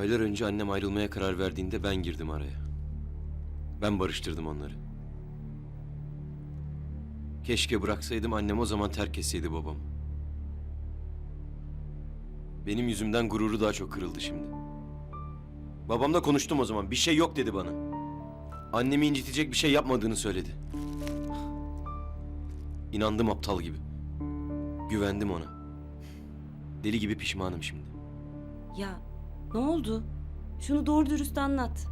Aylar önce annem ayrılmaya karar verdiğinde ben girdim araya. Ben barıştırdım onları. Keşke bıraksaydım annem o zaman terk etseydi babamı. Benim yüzümden gururu daha çok kırıldı şimdi. Babamla konuştum o zaman. Bir şey yok dedi bana. Annemi incitecek bir şey yapmadığını söyledi. İnandım aptal gibi. Güvendim ona. Deli gibi pişmanım şimdi. Ya ne oldu? Şunu doğru dürüst anlat.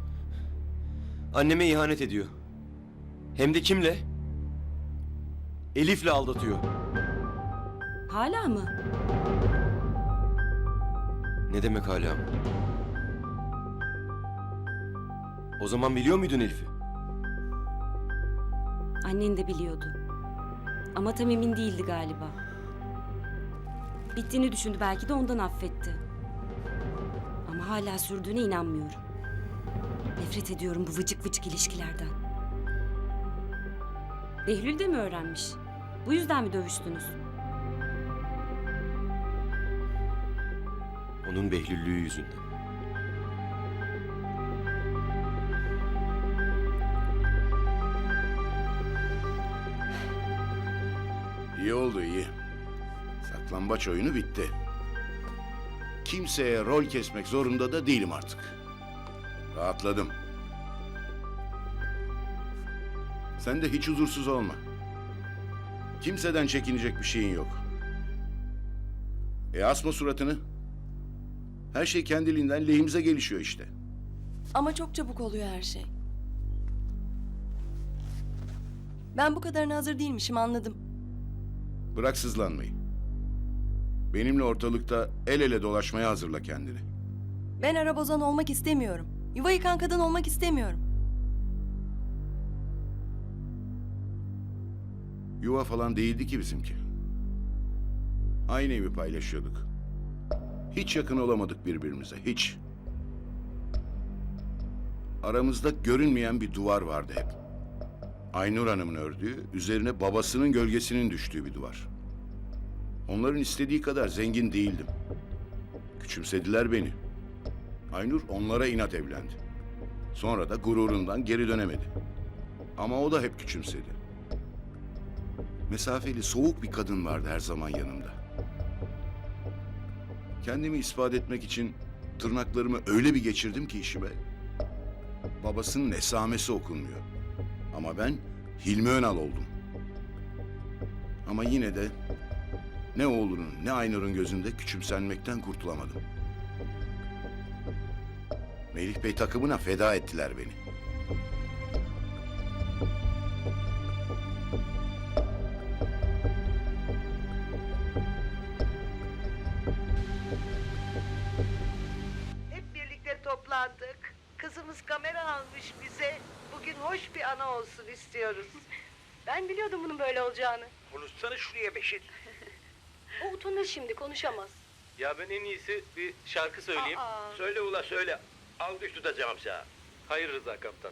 Anneme ihanet ediyor. Hem de kimle? Elif'le aldatıyor. Hala mı? Ne demek hala mı? O zaman biliyor muydun Elif'i? Annen de biliyordu. Ama tam emin değildi galiba. Bittiğini düşündü belki de ondan affetti. Hala sürdüğüne inanmıyorum. Nefret ediyorum bu vıcık vıcık ilişkilerden. Behlül de mi öğrenmiş? Bu yüzden mi dövüştünüz? Onun behlüllüğü yüzünden. İyi oldu iyi. Saklambaç oyunu bitti. Kimseye rol kesmek zorunda da değilim artık. Rahatladım. Sen de hiç huzursuz olma. Kimseden çekinecek bir şeyin yok. E asma suratını. Her şey kendiliğinden lehimize gelişiyor işte. Ama çok çabuk oluyor her şey. Ben bu kadarına hazır değilmişim anladım. Bırak sızlanmayı. Benimle ortalıkta el ele dolaşmaya hazırla kendini. Ben arabozan olmak istemiyorum. Yuva yıkan kadın olmak istemiyorum. Yuva falan değildi ki bizimki. Aynı evi paylaşıyorduk. Hiç yakın olamadık birbirimize, hiç. Aramızda görünmeyen bir duvar vardı hep. Aynur Hanım'ın ördüğü, üzerine babasının gölgesinin düştüğü bir duvar. Onların istediği kadar zengin değildim. Küçümsediler beni. Aynur onlara inat evlendi. Sonra da gururundan geri dönemedi. Ama o da hep küçümsedi. Mesafeli, soğuk bir kadın vardı her zaman yanımda. Kendimi ispat etmek için tırnaklarımı öyle bir geçirdim ki işime. Babasının esamesi okunmuyor. Ama ben Hilmi Önal oldum. Ama yine de ne oğlunun ne Aynur'un gözünde küçümsenmekten kurtulamadım. Melih Bey takımına feda ettiler beni. Hep birlikte toplandık. Kızımız kamera almış bize. Bugün hoş bir ana olsun istiyoruz. Ben biliyordum bunun böyle olacağını. Konuşsana şuraya Beşir. O utanır şimdi konuşamaz. Ya ben en iyisi bir şarkı söyleyeyim. Aa. Söyle ula söyle. Alkış tutacağım sana. Hayır Rıza kaptan.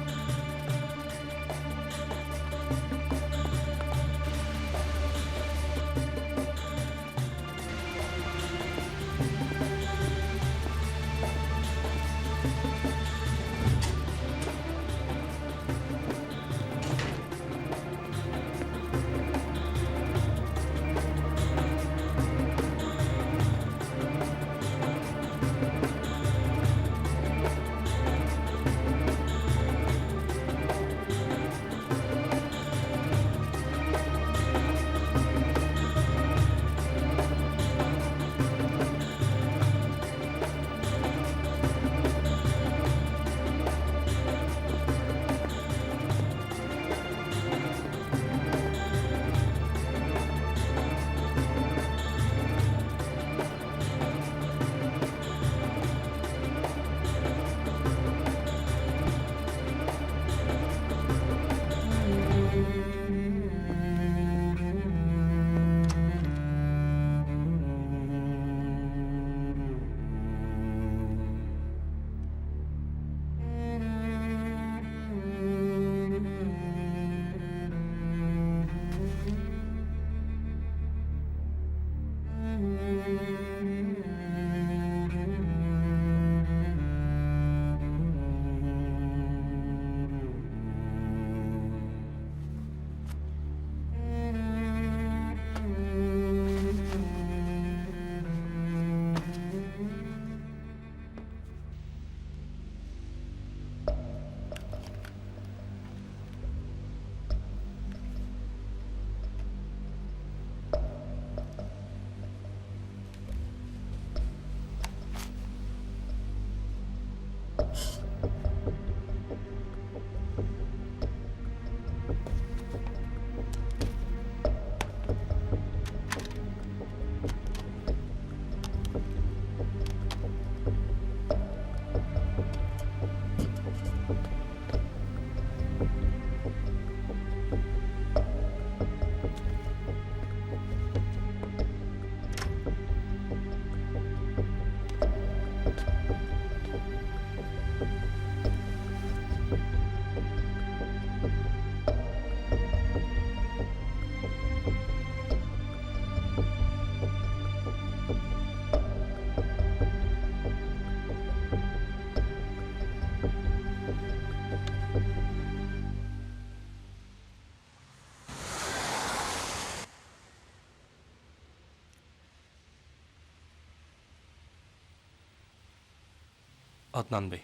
Adnan Bey.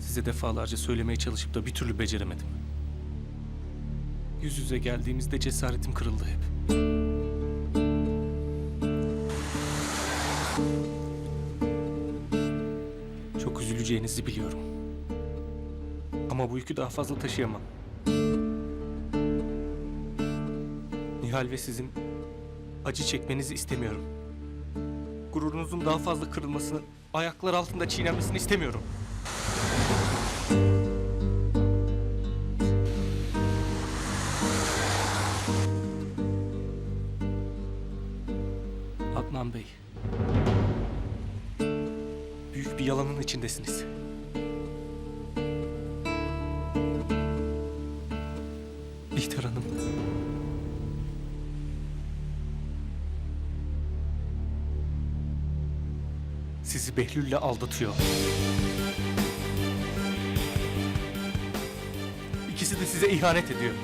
Size defalarca söylemeye çalışıp da bir türlü beceremedim. Yüz yüze geldiğimizde cesaretim kırıldı hep. Çok üzüleceğinizi biliyorum. Ama bu yükü daha fazla taşıyamam. Nihal ve sizin acı çekmenizi istemiyorum. Gururunuzun daha fazla kırılmasını, ayaklar altında çiğnenmesini istemiyorum. Adnan Bey. Büyük bir yalanın içindesiniz. Bihter Hanım. Sizi Behlül'le aldatıyor. İkisi de size ihanet ediyor.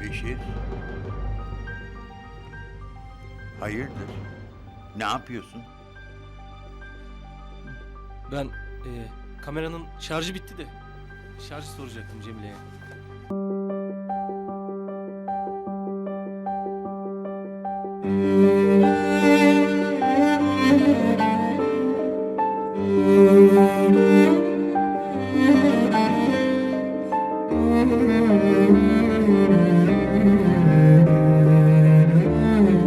Beşir. Hayırdır? Ne yapıyorsun? Ben e, kameranın şarjı bitti de şarj soracaktım Cemile'ye.